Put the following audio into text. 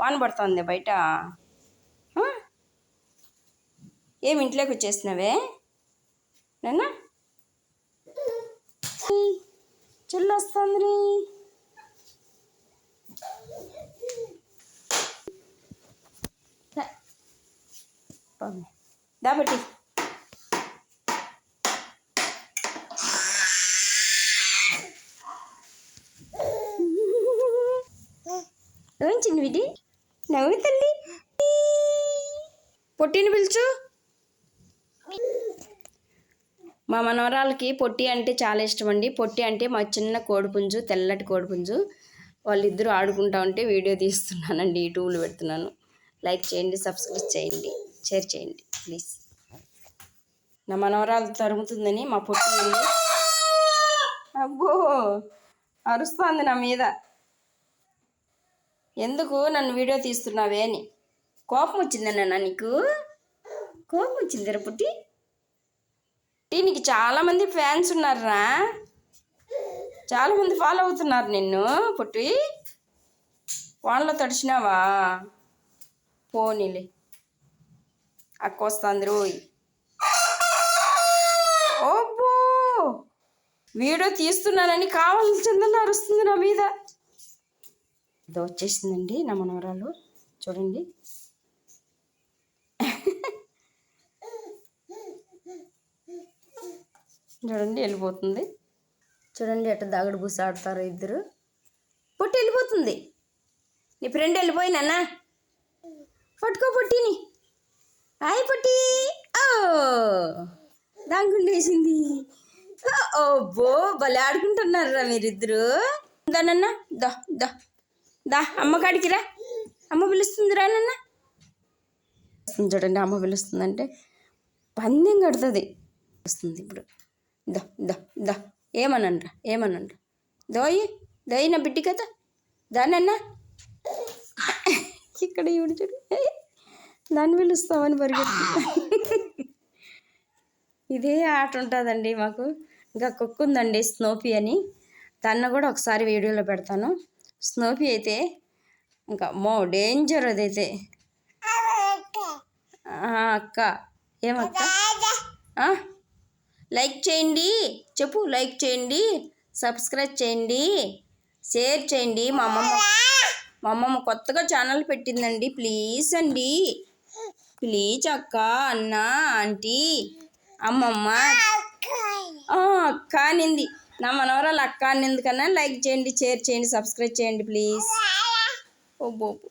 వాన పడుతుంది బయట. ఏమి ఇంట్లోకి వచ్చేసినావే? నన్నా? చెల్లు వస్తుంది దాబట్టి ఏం చిన్న విడి నవ్వు తల్లి పొట్టిని పిలుచు. మా మనవరాలకి పొట్టి అంటే చాలా ఇష్టం అండి. పొట్టి అంటే మా చిన్న కోడిపుంజు తెల్లటి కోడిపుంజు. వాళ్ళిద్దరూ ఆడుకుంటా ఉంటే వీడియో తీస్తున్నానండి యూట్యూబ్లో పెడుతున్నాను. లైక్ చేయండి సబ్స్క్రైబ్ చేయండి షేర్ చేయండి ప్లీజ్. నా మనవరాలు తరుగుతుందని మా పొట్టి ఉంది అబ్బో! అరుస్తుంది నా మీద. ఎందుకు నన్ను వీడియో తీస్తున్నావే అని. కోపం వచ్చిందన్న నీకు? కోపం వచ్చిందిరా పుట్టి. దీనికి చాలామంది ఫ్యాన్స్ ఉన్నారా చాలామంది ఫాలో అవుతున్నారు నిన్ను పుట్టి. వానలో తడిచినావా? పోనీలే. అక్క వస్తుంది రోయ్. ఓబ్బో వీడియో తీస్తున్నానని కావాల్సిందని అరుస్తుంది నా మీద. ఇదో వచ్చేసిందండి నా మనవరాలు. చూడండి. చూడండి వెళ్ళిపోతుంది. చూడండి ఎట్ట దాగుడు బూస ఆడతారు ఇద్దరు. పొట్టి వెళ్ళిపోతుంది. నీ ఫ్రెండ్ వెళ్ళిపోయినా పట్టుకో పొట్టిని. హాయ్ పొట్టి. ఓ. దాంగుండేసింది ఓ బో భలే ఆడుకుంటున్నారా మీరిద్దరు. దానన్నా దా దా. దా అమ్మ కాడికి రా. అమ్మ పిలుస్తుంది రా నాన్న. చూడండి అమ్మ పిలుస్తుందంటే పందెం కడుతుంది. వస్తుంది ఇప్పుడు. దా దా దా. ఏమనండ్రా ఏమనండ్రా. దోయి దోయి నా బిడ్డి కదా దానన్నా ఇక్కడ ఇవి చూడు. దాన్ని పిలుస్తామని పరిగెత్తు. ఇదే ఆట ఉంటుందండి మాకు. ఇంకా కుక్క ఉందండి స్నోపీ అని. దాన్ని కూడా ఒకసారి వీడియోలో పెడతాను. స్నోపీ అయితే ఇంకా మో డేంజర్ అదైతే. అక్క. ఏమక్క? లైక్ చేయండి. చెప్పు లైక్ చేయండి. సబ్స్క్రైబ్ చేయండి. షేర్ చేయండి. మా అమ్మమ్మ మా అమ్మమ్మ కొత్తగా ఛానల్ పెట్టిందండి. ప్లీజ్ అండి. ప్లీజ్ అక్క అన్న ఆంటీ అమ్మమ్మ. అక్క అనింది. నా మనవరాలు అక్క అన్నింది కన్నా లైక్ చేయండి షేర్ చేయండి సబ్స్క్రైబ్ చేయండి ప్లీజ్ ఓ బోబు